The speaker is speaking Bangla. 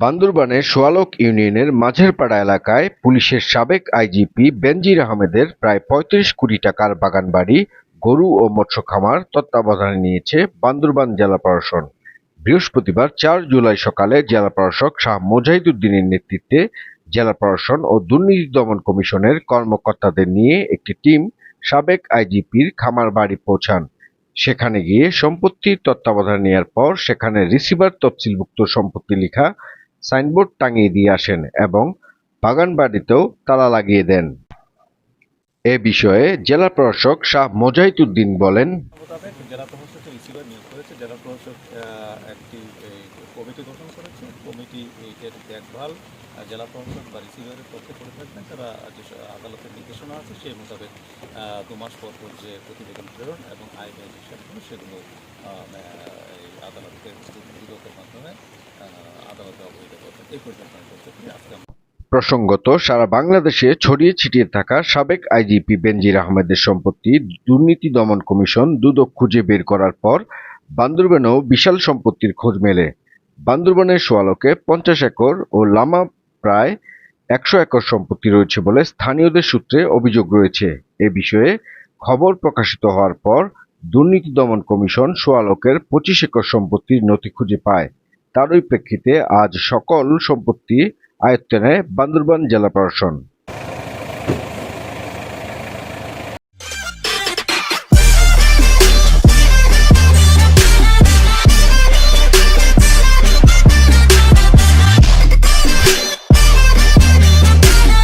বান্দরবানের সোয়ালক ইউনিয়নের মাঝেরপাড়া এলাকায় পুলিশের সাবেক আইজিপি বেনজির আহমেদের প্রায় পঁয়ত্রিশ কোটি টাকার বাগানবাড়ি, গরু ও মৎস্য খামার তত্ত্বাবধানে নিয়েছে বান্দরবান জেলা প্রশাসন। বৃহস্পতিবার চার জুলাই সকালে জেলা প্রশাসক শাহ মোজাহিদুদ্দিনের নেতৃত্বে জেলা প্রশাসন ও দুর্নীতি দমন কমিশনের কর্মকর্তাদের নিয়ে একটি টিম সাবেক আইজিপির খামার বাড়ি পৌঁছান। সেখানে গিয়ে সম্পত্তির তত্ত্বাবধান নেওয়ার পর সেখানে রিসিভার তফসিলভুক্ত সম্পত্তি লেখা সাইনবোর্ড টাঙিয়ে দিয়ে আসেন এবং বাগানবাড়িতেও তালা লাগিয়ে দেন। এ বিষয়ে জেলা প্রশাসক শাহ মোজাহিদুদ্দিন বলেন, জেলা প্রশাসক বা রিসিভারের পক্ষে করে থাকবেন। তারা যে আদালতের নির্দেশনা আছে, সেই মোতাবেক দু মাস পর পর যে প্রতিবেদন প্রেরণ এবং সেগুলো প্রসঙ্গত, সারা বাংলাদেশে ছড়িয়ে ছিটিয়ে থাকা সাবেক আইজিপি বেনজির আহমেদের সম্পত্তি দুর্নীতি দমন কমিশন দুদক খুঁজে বের করার পর বান্দরবানেও বিশাল সম্পত্তির খোঁজ মেলে। বান্দরবানের সোয়ালকে পঞ্চাশ একর ও লামা প্রায় একশো একর সম্পত্তি রয়েছে বলে স্থানীয়দের সূত্রে অভিযোগ রয়েছে। এ বিষয়ে খবর প্রকাশিত হওয়ার পর দুর্নীতি দমন কমিশন সোয়ালকের পঁচিশ একর সম্পত্তির নথি খুঁজে পায়। তারই প্রেক্ষিতে আজ সকল সম্পত্তি আয়ত্তে নেয় বান্দরবান জেলা প্রশাসন।